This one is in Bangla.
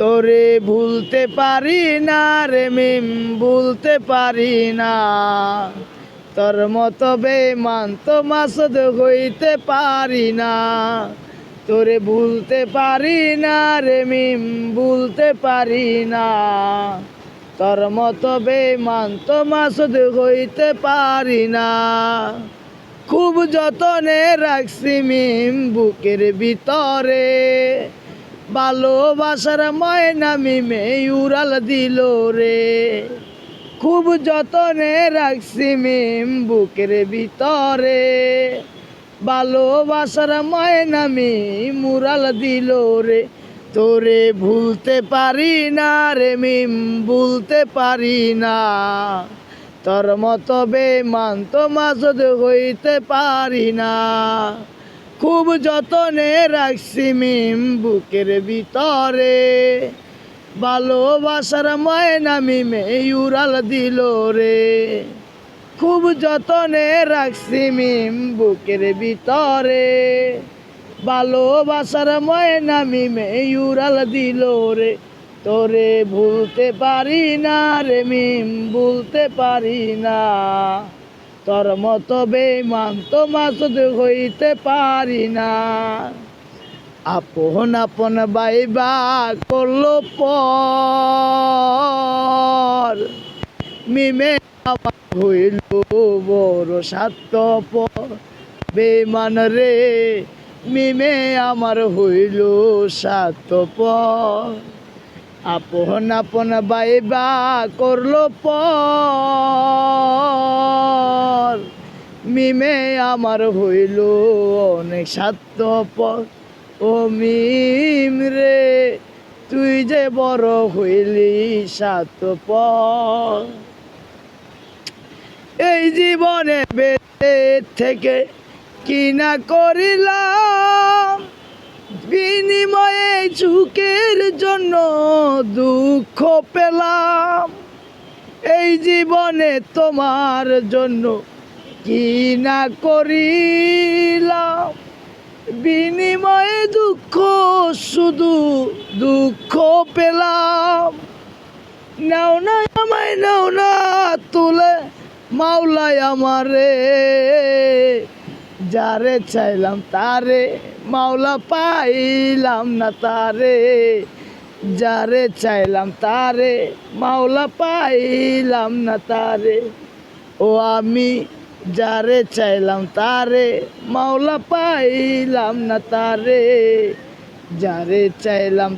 তোরে ভুলতে পারি না রে মিম, ভুলতে পারি না। তোর মতো বেমান তো মাসদ হইতে পারি না। তোরে ভুলতে পারি না রে মিম, ভুলতে পারি না। তোর মতো বেমান তো মাসদ হইতে পারি না। খুব যতনে রাখছি মিম বুকের ভিতরে। ভালোবাসার ময়না মিমে উড়াল দিল রে। খুব যতনে রাখছি মিম বুকের ভিতরে। ভালোবাসার ময়না মিম উড়াল দিল রে। তোরে ভুলতে পারি না রে মিম, ভুলতে পারি না। তোর মতো বেমান তো মাসদ হইতে পারি না। খুব যতনে রাখছি মিম বুকের ভিতরে। ভালোবাসার ময়না মিমে উড়াল দিল রে। খুব যতনে রাখছি মিম বুকের ভিতরে। ভালোবাসার ময়না মিমে উড়াল দিল রে। তোরে ভুলতে পারি না রে মিম, ভুলতে পারি না। তোর মতো বেমান তো মাসুদ হইতে পারি না। আপন আপন বাইবা করল পর। মিমে হইল বড় সাত্য বেমান রে, মিমে আমার হইল সাত আপন আপন বাইবা করল পর। মিমে আমার হইল অনেক স্বার্থপর। ও মিম রে, তুই যে বড় হইলি স্বার্থপর। এই জীবনে বেঁচে থেকে কি না করিলাম? বিনিময়ে ঝুঁকের জন্য দুঃখ পেলাম। এই জীবনে তোমার জন্য কি না করিলাম? বিনিময়ে দুঃখ, শুধু দুঃখ পেলাম। নাও না, আমায় নাও না তুলে মাওলাই আমারে। যারে চাইলাম তারে, মাওলা পাইলাম না তারে। যারে চাইলাম তারে, মাওলা পাইলাম না তারে। ও আমি যারে চাইলাম তারে মাওলা পাইলাম না তারে। যারে চাইলাম